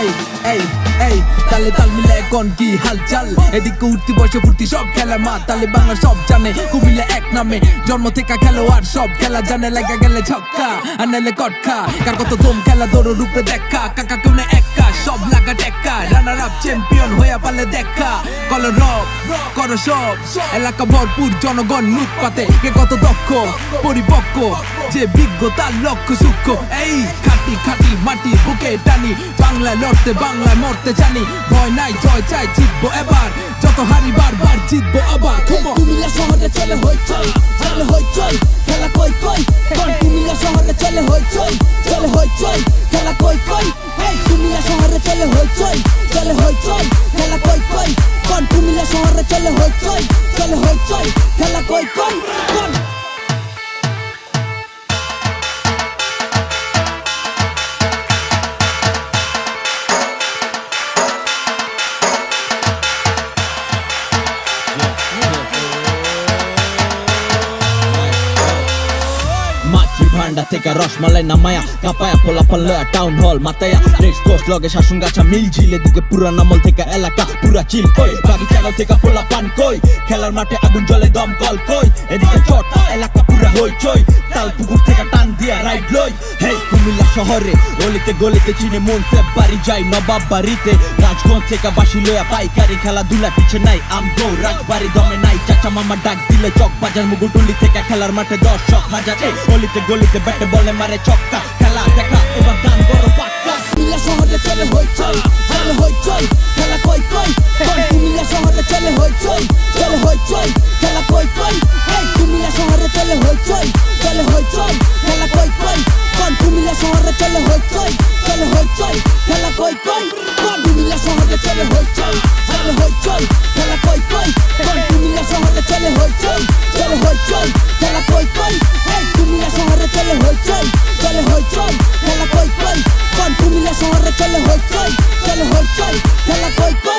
এই এই এই, তালে তাল মিলে কোন কি হালচাল? এদিকে উঠতি, বসে ফুর্তি সব খেলা মা তালে বাংলা সব জানে, কুমিল্লা এক নামে। জন্ম থেকে খেলোয়াড় সব খেলা জানে, লাগা গেলে ছক্কা আর নাইলে কটকা। কার কত দম, খেলা দৌড় রূপে দেখা, কাকা কেউ না একা, সব লাগা টেক্কা। রানার আপ চ্যাম্পিয়ন হয়ে পালে দেখা, কল রব, করো সব। এলাকা ভরপুর, জনগণ লুটপাতে কে কত দক্ষ, পরিপক্ক, যে বিজ্ঞ তার লক্ষ্য সূক্ষ্ম। এই খাটি খাটি মাটি বুকে টানি। বাংলায় লড়তে বাংলায় মরতে জানি। ভয় নাই জয় চাই জিতবো এবার। যত হারি বারবার জিতবো আবার! কুমিল্লা শহরে চলে হইচই চলে হইচই খেলা কই কই? কুমিল্লা শহরে চলে হইচই চলে হইচই খেলা কই কই? এই কুমিল্লা শহরে চলে হইচই চলে হইচই খেলা কই কই? কোন কুমিল্লা শহরে চলে হইচই চলে হইচই খেলা কই কই? কোন মাছি ভান্ডা থেকে রসমালাই নামায়া, কাপায়া পোলাপাল লয়া টাউন হল মাতায়া। লগে শাসন গাছা মিল ঝিলে দিকে পুরা নামল থেকে এলাকা, পুরা চিল কই? বাগিচা থেকে পোলা পান কই? খেলার মাঠে আগুন জলে দম কল কই? এদিকে চট, এলাকা পুরা হই চই, তাল পুকুর থেকে টান দিয়া রাইড লই। হেই, কুমিল্লা শহরে, গলিতে গলিতে চিনে মন সে বাড়ি যাই নবাব বাড়িতে। রাজগঞ্জ থেকে বাসি লয়া পাইকারি খেলাধুলা পিছে নাই, আম গো, রাজবাড়ি দমে নাই। চাচা মামা ডাক দিলে চক বাজার, মুগুটুলি থেকে খেলার মাঠে দর্শক হাজার। এই, গলিতে গলিতে ব্যাটে বলে মারে ছক্কা, খেলা দেখা, এবার দান বড় পাক্কা। কুমিল্লা শহরে চলে হইচই চলে হইচই খেলা কই কই কুমিল্লা শহরে হইচই চলে হইচই চলে হইচই খেলা কই কই কোন কুমিল্লা শহরে চলে হইচই চলে হইচই খেলা কই কই কোন কুমিল্লা শহরে চলে হইচই চলে হইচই খেলা কই কই কোন কুমিল্লা শহরে চলে হইচই চলে হইচই খেলা কই কই এই কুমিল্লা শহরে চলে হইচই চলে হইচই খেলা কই কই কোন কুমিল্লা শহরে চলে হইচই চলে হইচই খেলা কই